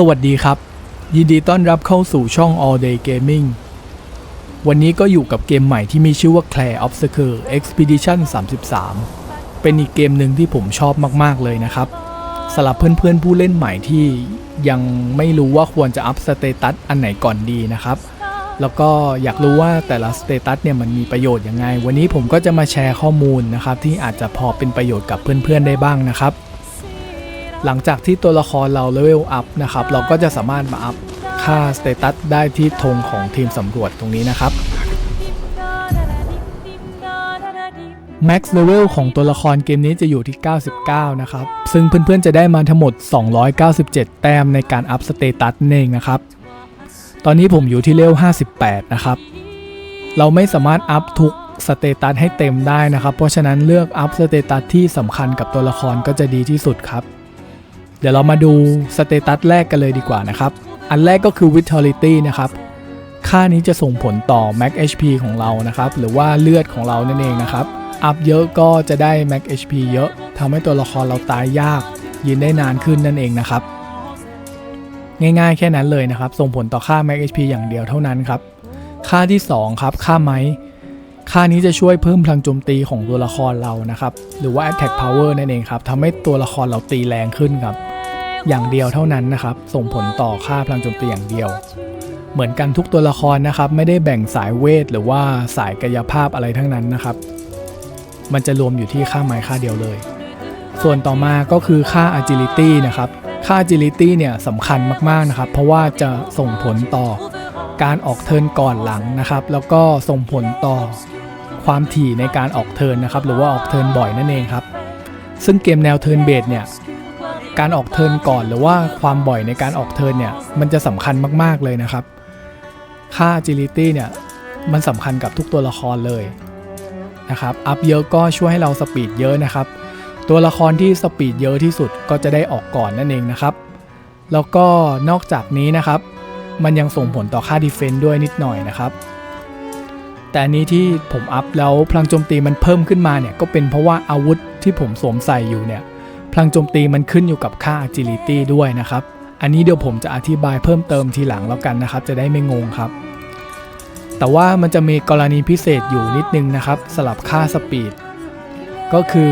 สวัสดีครับ ยินดีต้อนรับเข้าสู่ช่อง All Day Gaming วันนี้ก็อยู่กับเกมใหม่ที่มีชื่อว่า Clair Obstacle Expedition 33 เป็นอีกเกมหนึ่งที่ผมชอบมาก ๆ เลยนะครับสำหรับเพื่อน ๆ ผู้เล่นใหม่ที่ยังไม่รู้ว่าควรจะอัพสเตตัสอันไหนก่อนดีนะครับ แล้วก็อยากรู้ว่าแต่ละสเตตัสเนี่ยมันมีประโยชน์ยังไง วันนี้ผมก็จะมาแชร์ข้อมูลนะครับที่อาจจะพอเป็นประโยชน์กับเพื่อน ๆ ได้บ้างนะครับ หลังจากที่ตัวละครเราเลเวลอัพนะครับ เราก็จะสามารถมาอัพค่าสเตตัสได้ที่ธงของทีมสำรวจตรงนี้นะครับ Max Level ของตัวละครเกมนี้จะอยู่ที่ 99 นะครับ ซึ่งเพื่อนๆจะได้มาทั้งหมด 297 แต้มในการอัพสเตตัสเองนะครับ ตอนนี้ผมอยู่ที่เลเวล 58 นะครับ เราไม่สามารถอัพทุกสเตตัสให้เต็มได้นะครับ เพราะฉะนั้นเลือกอัพสเตตัสที่สำคัญกับตัวละครก็จะดีที่สุดครับ เดี๋ยวเรามาดูสเตตัสแรกกันเลยดีกว่านะครับ อันแรกก็คือ Vitality นะครับ ค่านี้จะส่งผลต่อ Max HP ของเรานะครับ หรือว่าเลือดของเรานั่นเองนะครับ อัพเยอะก็จะได้ Max HP เยอะทำให้ตัวละครเราตายยาก ยืนได้นานขึ้นนั่นเองนะครับ ง่ายๆแค่นั้นเลยนะครับ ส่งผลต่อค่า Max HP อย่างเดียวเท่านั้นครับ ค่าที่ 2 ครับ ค่าไม้ค่านี้จะช่วยเพิ่มพลังโจมตีของตัวละครเรานะครับ หรือว่า attack power นั่นเองครับทำให้ตัวละครเราตีแรงขึ้นครับ อย่างเดียวเท่านั้นนะครับ ส่งผลต่อค่าพลังโจมตีอย่างเดียว เหมือนกันทุกตัวละครนะครับ ไม่ได้แบ่งสายเวทหรือว่าสายกายภาพอะไรทั้งนั้นนะครับ มันจะรวมอยู่ที่ค่าไม้ค่าเดียวเลย ส่วนต่อมาก็คือค่า agility นะครับค่า agility เนี่ยสำคัญมากๆนะครับ เพราะว่าจะส่งผลต่อการออกเทินก่อนหลังนะครับ แล้วก็ส่งผลต่อความถี่ในการออกเทินนะครับ หรือว่าออกเทินบ่อยนั่นเองครับ ซึ่งเกมแนวเทินเบสเนี่ย การออกเทิร์นก่อนหรือว่าความบ่อยในการออกเทิร์นเนี่ยมันจะสำคัญมากๆเลยนะครับ ค่า agility เนี่ยมันสำคัญกับทุกตัวละครเลยนะครับอัพเยอะก็ช่วยให้เราสปีดเยอะนะครับ ตัวละครที่สปีดเยอะที่สุดก็จะได้ออกก่อนนั่นเองนะครับ แล้วก็นอกจากนี้นะครับ มันยังส่งผลต่อค่าดีเฟนต์ด้วยนิดหน่อยนะครับ แต่อันนี้ที่ผมอัพแล้วพลังโจมตีมันเพิ่มขึ้นมาเนี่ยก็เป็นเพราะว่าอาวุธที่ผมสวมใส่อยู่เนี่ย พลังโจมตีมันขึ้นอยู่กับค่า agility ด้วยนะครับ อันนี้เดี๋ยวผมจะอธิบายเพิ่มเติมทีหลังแล้วกันนะครับ จะได้ไม่งงครับ แต่ว่ามันจะมีกรณีพิเศษอยู่นิดนึงนะครับสลับค่าสปีดก็คือ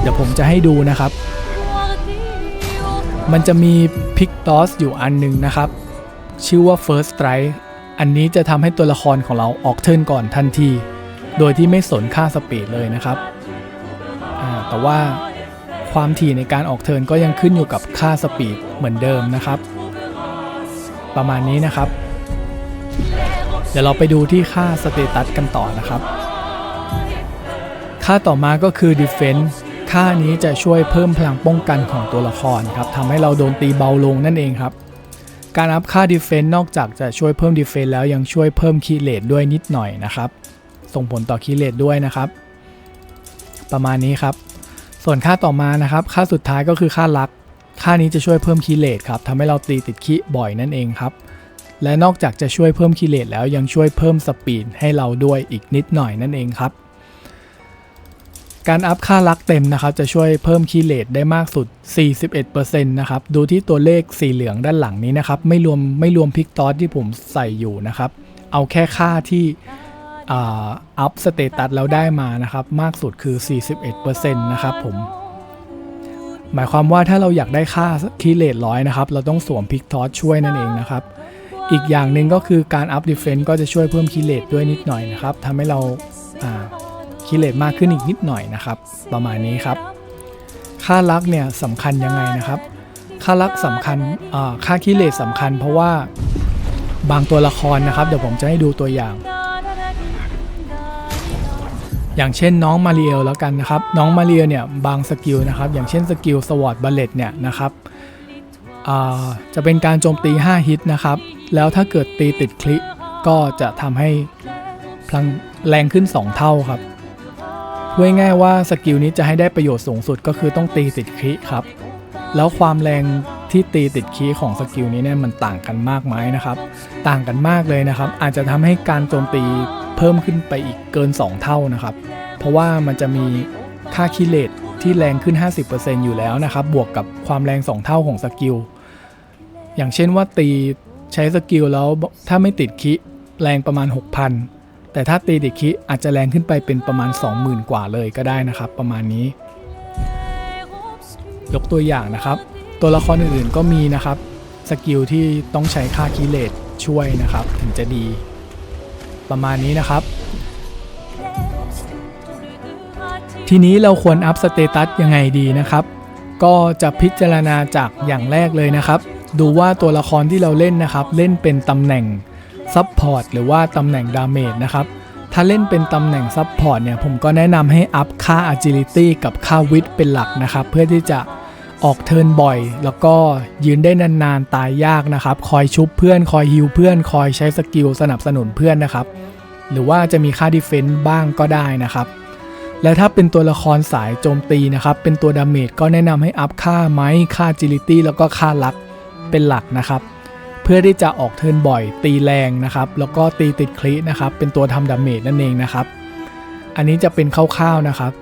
เดี๋ยวผมจะให้ดูนะครับ มันจะมีพิกตอสอยู่อันหนึงนะครับ ชื่อว่า First Strike อันนี้จะทำให้ตัวละครของเราออกเทิร์นก่อนทันที โดยที่ไม่สนค่าสปีดเลยนะครับ แต่ว่า ความถี่ในการออกเทินก็ยังขึ้นอยู่กับค่าสปีดเหมือนเดิมนะครับ ประมาณนี้นะครับ เดี๋ยวเราไปดูที่ค่าสเตตัสกันต่อนะครับ ค่าต่อมาก็คือ Defense ค่านี้จะช่วยเพิ่มพลังป้องกันของตัวละครครับทำให้เราโดนตีเบาลงนั่นเองครับ การอัพค่า Defense นอกจากจะช่วยเพิ่ม Defense แล้วยังช่วยเพิ่มคีเลตด้วยนิดหน่อยนะครับ ส่งผลต่อคีเลตด้วยนะครับ ประมาณนี้ครับ ส่วนค่าต่อมานะครับ ค่าสุดท้ายก็คือค่าลัก ค่านี้จะช่วยเพิ่มคีเลตครับทำให้เราตีติดคีบ่อยนั่นเองครับ และนอกจากจะช่วยเพิ่มคีเลตแล้วยังช่วยเพิ่มสปีดให้เราด้วยอีกนิดหน่อยนั่นเองครับ การอัพค่าลักเต็มนะครับ จะช่วยเพิ่มคีเลตได้มากสุด 41%นะครับ ดูที่ตัวเลขสีเหลืองด้านหลังนี้นะครับ ไม่รวมไม่รวมพิกตอสที่ผมใส่อยู่นะครับ เอาแค่ค่าที่ อัพสเตตัสแล้วได้มานะครับมากสุดคือ 41%นะครับผม หมายความว่าถ้าเราอยากได้ค่าคีเลตร้อยนะครับ เราต้องสวมพิกตอสช่วยนั่นเองนะครับ อีกอย่างหนึ่งก็คือการอัพดิเฟนต์ก็จะช่วยเพิ่มคีเลตด้วยนิดหน่อยนะครับทำให้เราคีเลตมากขึ้นอีกนิดหน่อยนะครับ ประมาณนี้ครับ ค่าลักเนี่ยสำคัญยังไงนะครับ ค่าลักสำคัญค่าคีเลตสำคัญ เพราะว่าบางตัวละครนะครับ เดี๋ยวผมจะให้ดูตัวอย่าง อย่างเช่นน้องมาเรียลแล้วกันนะครับ น้องมาเรียลเนี่ยบางสกิลนะครับ อย่างเช่นสกิลสวอตบัลเลตเนี่ยนะครับจะเป็นการโจมตี 5 ฮิตนะครับ แล้วถ้าเกิดตีติดคลิก็จะทำให้พลังแรงขึ้น 2 เท่าครับพูดง่ายว่าสกิลนี้จะให้ได้ประโยชน์สูงสุดก็คือต้องตีติดคีครับ แล้วความแรงที่ตีติดคีของสกิลนี้เนี่ยมันต่างกันมากไหมนะครับ ต่างกันมากเลยนะครับ อาจจะทำให้การโจมตี เพิ่มขึ้นไปอีกเกิน 2 เท่านะครับ เพราะว่ามันจะมีค่าคีเลตที่แรงขึ้น 50%อยู่แล้วนะครับ บวกกับความแรง 2 เท่าของสกิล อย่างเช่นว่าตีใช้สกิลแล้วถ้าไม่ติดคิแรงประมาณ 6,000 แต่ถ้าตีติดคิอาจจะแรงขึ้นไปเป็นประมาณ 20,000 กว่าเลยก็ได้นะครับ ประมาณนี้ ยกตัวอย่างนะครับ ตัวละครอื่นๆก็มีนะครับสกิลที่ต้องใช้ค่าคิเลตช่วยนะครับ ถึงจะดี ประมาณนี้นะครับ ทีนี้เราควรอัพสเตตัสยังไงดีนะครับ ก็จะพิจารณาจากอย่างแรกเลยนะครับ ดูว่าตัวละครที่เราเล่นนะครับ เล่นเป็นตำแหน่งซับพอร์ตหรือว่าตำแหน่งดาเมจนะครับถ้าเล่นเป็นตำแหน่งซับพอร์ตเนี่ยผมก็แนะนำให้อัพค่า agility กับค่าวิทเป็นหลักนะครับ เพื่อที่จะ ออกเทินบ่อย แล้วก็ยืนได้นานๆตายยากนะครับ คอยชุบเพื่อน คอยฮิวเพื่อน คอยใช้สกิลสนับสนุนเพื่อนนะครับ หรือว่าจะมีค่าดีเฟนซ์บ้างก็ได้นะครับ และถ้าเป็นตัวละครสายโจมตีนะครับ เป็นตัวดาเมจก็แนะนำให้อัพค่าไม้ค่า agility แล้วก็ค่าลักเป็นหลักนะครับ เพื่อที่จะออกเทินบ่อย ตีแรงนะครับ แล้วก็ตีติดคลินะครับ เป็นตัวทำดาเมจนั่นเองนะครับ อันนี้จะเป็นคร่าวๆนะครับ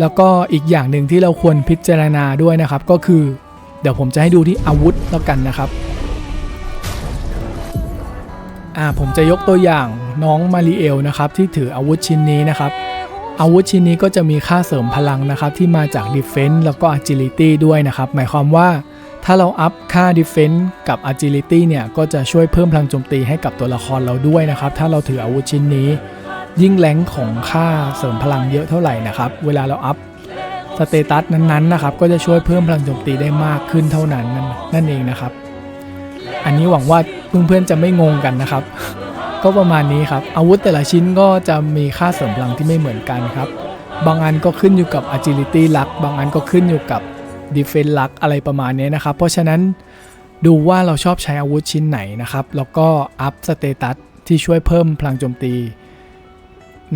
แล้วก็อีกอย่างหนึ่งที่เราควรพิจารณาด้วยนะครับ ก็คือ เดี๋ยวผมจะให้ดูที่อาวุธแล้วกันนะครับอ่าผมจะยกตัวอย่างน้องมาริเอลนะครับที่ถืออาวุธชิ้นนี้นะครับอาวุธชิ้นนี้ก็จะมีค่าเสริมพลังนะครับ ที่มาจาก Defense แล้วก็ Agility ด้วยนะครับ หมายความว่าถ้าเราอัพค่า Defense กับ Agility เนี่ย ก็จะช่วยเพิ่มพลังโจมตีให้กับตัวละครเราด้วยนะครับ ถ้าเราถืออาวุธชิ้นนี้ ยิ่งแรงของค่าเสริมพลังเยอะเท่าไหร่นะครับ เวลาเราอัพสเตตัสนั้นๆนะครับ ก็จะช่วยเพิ่มพลังโจมตีได้มากขึ้นเท่านั้นนั่นนนเองนะครับ อันนี้หวังว่าเพื่อนๆจะไม่งงกันนะครับ ก็ประมาณนี้ครับ อาวุธแต่ละชิ้นก็จะมีค่าเสริมพลังที่ไม่เหมือนกันครับ บางอันก็ขึ้นอยู่กับ agility ลัก บางอันก็ขึ้นอยู่กับ defense ลักอะไรประมาณนี้นะครับ เพราะฉะนั้นดูว่าเราชอบใช้อาวุธชิ้นไหนนะครับ แล้วก็อัพสเตตัสที่ช่วยเพิ่มพลังโจมตี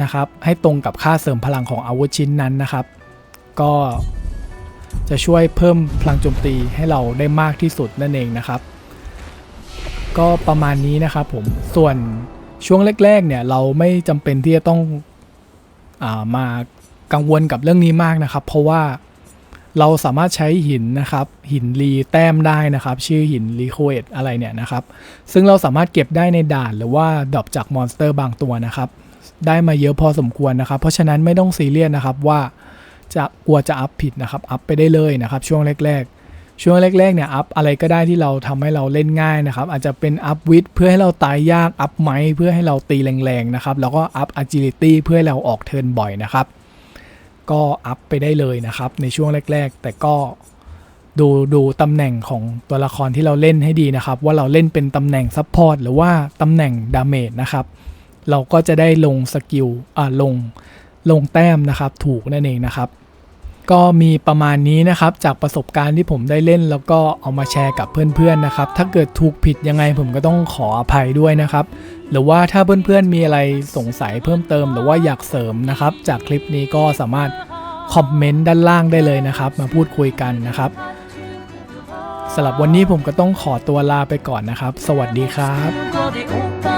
นะครับให้ตรงกับค่าเสริมพลังของอาวุธชิ้นนั้นนะครับ ก็จะช่วยเพิ่มพลังโจมตีให้เราได้มากที่สุดนั่นเองนะครับ ก็ประมาณนี้นะครับผมส่วนช่วงแรกๆเนี่ยเราไม่จำเป็นที่จะต้องอามากังวลกับเรื่องนี้มากนะครับ เพราะว่าเราสามารถใช้หินนะครับ หินรีแต้มได้นะครับ ชื่อหินรีโคเอตอะไรเนี่ยนะครับ ซึ่งเราสามารถเก็บได้ในด่านหรือว่าดรอปจากมอนสเตอร์บางตัวนะครับ ได้มาเยอะพอสมควรนะครับ เพราะฉะนั้นไม่ต้องซีเรียสนะครับว่าจะกลัวจะอัพผิดนะครับ อัพไปได้เลยนะครับ ช่วงแรก ๆ ช่วงแรก ๆ เนี่ยอัพอะไรก็ได้ที่เราทำให้เราเล่นง่ายนะครับ อาจจะเป็นอัพวิดเพื่อให้เราตายยากอัพไม้เพื่อให้เราตีแรงๆนะครับ แล้วก็อัพ agility เพื่อให้เราออกเทิร์นบ่อยนะครับ ก็อัพไปได้เลยนะครับ ในช่วงแรก ๆ แต่ก็ดูดูตำแหน่งของตัวละครที่เราเล่นให้ดีนะครับ ว่าเราเล่นเป็นตำแหน่งซัพพอร์ตหรือว่าตำแหน่งดาเมจนะครับ เราก็จะได้ลงสกิลอ่าลงลงแต้มนะครับ ถูกนั่นเองนะครับ ก็มีประมาณนี้นะครับ จากประสบการณ์ที่ผมได้เล่น แล้วก็เอามาแชร์กับเพื่อนๆนะครับ ถ้าเกิดถูกผิดยังไงผมก็ต้องขออภัยด้วยนะครับ หรือว่าถ้าเพื่อนๆมีอะไรสงสัยเพิ่มเติม หรือว่าอยากเสริมนะครับ จากคลิปนี้ก็สามารถคอมเมนต์ด้านล่างได้เลยนะครับ มาพูดคุยกันนะครับสำหรับวันนี้ผมก็ต้องขอตัวลาไปก่อนนะครับ สวัสดีครับ